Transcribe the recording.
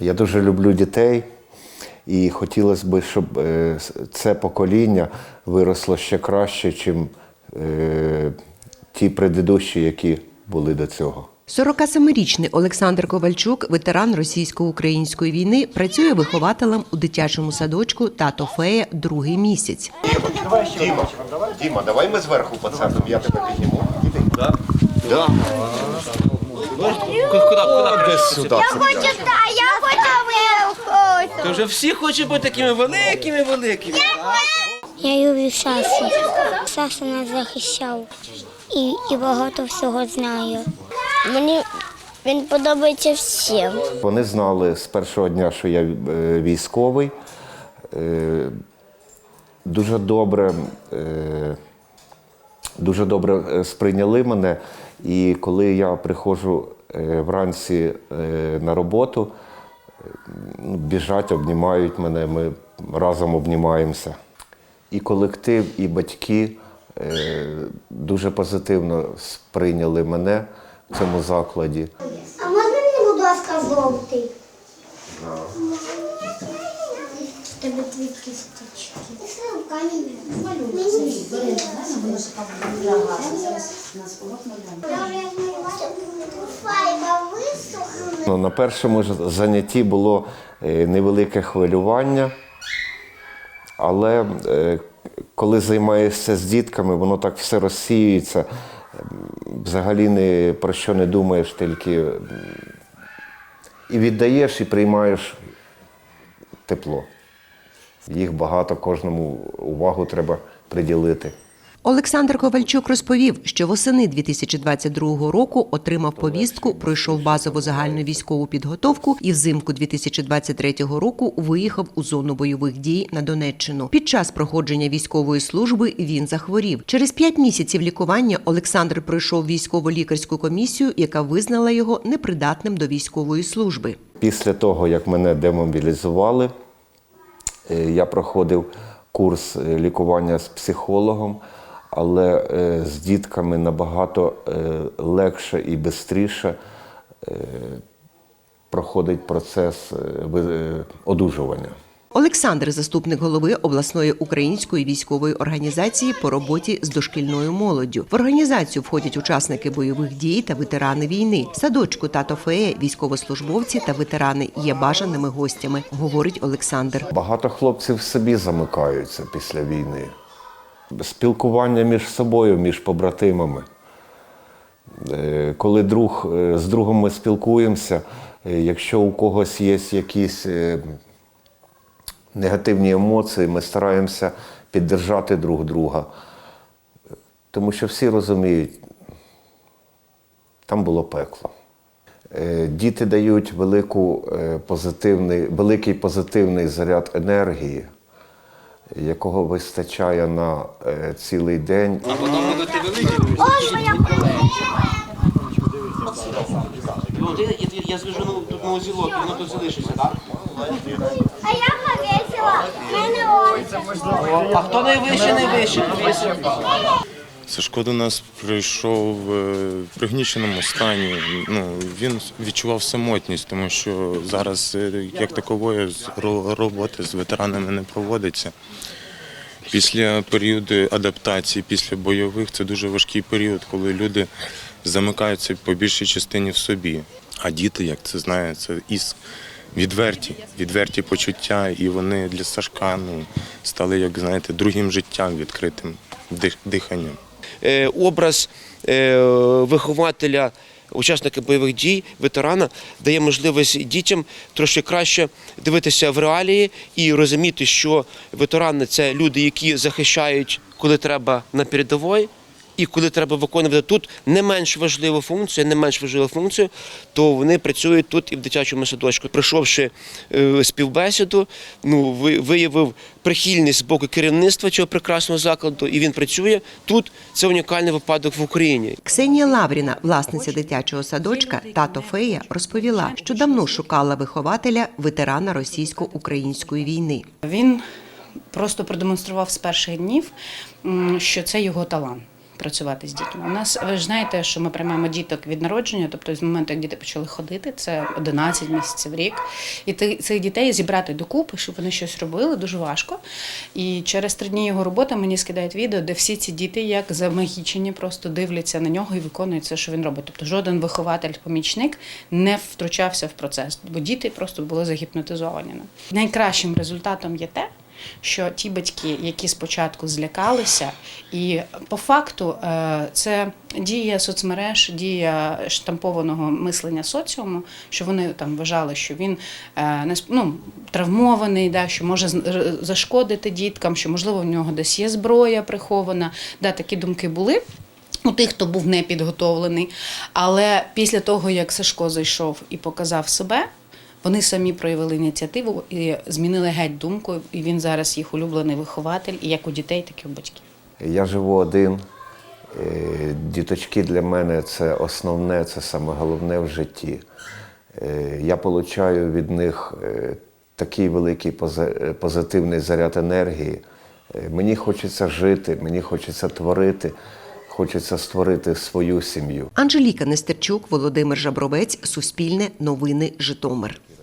Я дуже люблю дітей, і хотілося б, щоб е, це покоління виросло ще краще, ніж е, ті предыдущі, які були до цього. 47-річний Олександр Ковальчук, ветеран російсько-української війни, працює вихователем у дитячому садочку Тато Фея другий місяць. Діма, Діма, давай ми зверху поцепимо, я тебе підніму. Іди. Да? Да. Десь сюди. Хочу та, я хочу То вже всі хочуть бути такими великими, великими. Я люблю Сасу. Саса нас захищав і, і багато всього знає. Мені він подобається всім. Вони знали з першого дня, що я е, військовий. Е, Дуже добре, е, дуже добре сприйняли мене. І коли я приходжу е, вранці е, на роботу, е, ну, біжать, обнімають мене, ми разом обнімаємося. І колектив, і батьки дуже позитивно сприйняли мене в цьому закладі. А можна мені, будь ласка, жовтий? Тебе дві кісточки. Ну, на першому ж занятті було е, невелике хвилювання, але е, коли займаєшся з дітками, воно так все розсіюється. Взагалі ні про що не думаєш, тільки і віддаєш, і приймаєш тепло. Їх багато, кожному увагу треба приділити. Олександр Ковальчук розповів, що восени 2022 року отримав повістку, пройшов базову загальну військову підготовку і взимку 2023 року виїхав у зону бойових дій на Донеччину. Під час проходження військової служби він захворів. Через п'ять місяців лікування Олександр пройшов військово-лікарську комісію, яка визнала його непридатним до військової служби. Після того, як мене демобілізували, я проходив курс е, лікування з психологом, але е, з дітками набагато е, легше і швидше проходить процес е, е, одужування. Олександр, заступник голови обласної української військової організації по роботі з дошкільною молоддю. В організацію входять учасники бойових дій та ветерани війни. Садочку тато Фея, військовослужбовці та ветерани є бажаними гостями, говорить Олександр. Багато хлопців в собі замикаються після війни. Спілкування між собою, між побратимами. Е, Коли друг, е, з другом ми спілкуємося, е, якщо у когось є якісь негативні емоції, ми стараємося піддержати друг друга. Тому що всі розуміють, там було пекло. Е, Діти дають велику, е, позитивний, великий позитивний заряд енергії, якого вистачає на е, цілий день. А потім будуть великі. Ну, ти, я, я, зв'яжу ну, тут на узілок, воно тут залишиться, так? А я. А хто найвище повісив? Сашко до нас прийшов е, в пригніченому стані. Ну, він відчував самотність, тому що зараз е, як такової роботи з ветеранами не проводиться. Після періоду адаптації, після бойових, це дуже важкий період, коли люди замикаються по більшій частині в собі. А діти, як це знає, це із відверті, відверті почуття, і вони для Сашка ну, стали, як знаєте, другим життям відкритим диханням. е, образ е, вихователя, учасника бойових дій, ветерана, дає можливість дітям трошки краще дивитися в реалії і розуміти, що ветерани це люди, які захищають, коли треба на передовій. І коли треба виконувати тут не менш важливу функцію, не менш важливу функцію, то вони працюють тут і в дитячому садочку. Пройшовши е, співбесіду, ну виявив прихильність з боку керівництва цього прекрасного закладу, і він працює тут. Це унікальний випадок в Україні. Ксенія Лавріна, власниця дитячого садочка Тато Фея, розповіла, що давно шукала вихователя ветерана російсько-української війни. Він просто продемонстрував з перших днів, що це його талант. Працювати з дітьми. У нас ви ж знаєте, що ми приймаємо діток від народження, тобто з моменту, як діти почали ходити, це 11 місяців рік. І цих дітей зібрати докупи, щоб вони щось робили, дуже важко. І через три дні його роботи мені скидають відео, де всі ці діти, як замагічені, просто дивляться на нього і виконують все, що він робить. Тобто жоден вихователь-помічник не втручався в процес, бо діти просто були загіпнотизовані. Найкращим результатом є те, що ті батьки, які спочатку злякалися, і по факту е, це дія соцмереж, дія штампованого мислення соціуму, що вони там вважали, що він е, не ну, травмований, да, що може зашкодити діткам, що можливо в нього десь є зброя прихована. Да, такі думки були. У тих, хто був не підготовлений. Але після того, як Сашко зайшов і показав себе, вони самі проявили ініціативу і змінили геть думку. І він зараз їх улюблений вихователь, і як у дітей, так і у батьків. Я живу один. Е, Діточки для мене це основне, це саме головне в житті. Е, Я отримую від них е, такий великий пози- позитивний заряд енергії. Мені хочеться жити, мені хочеться творити, хочеться створити свою сім'ю. Анжеліка Нестерчук, Володимир Жабровець, Суспільне, Новини, Житомир.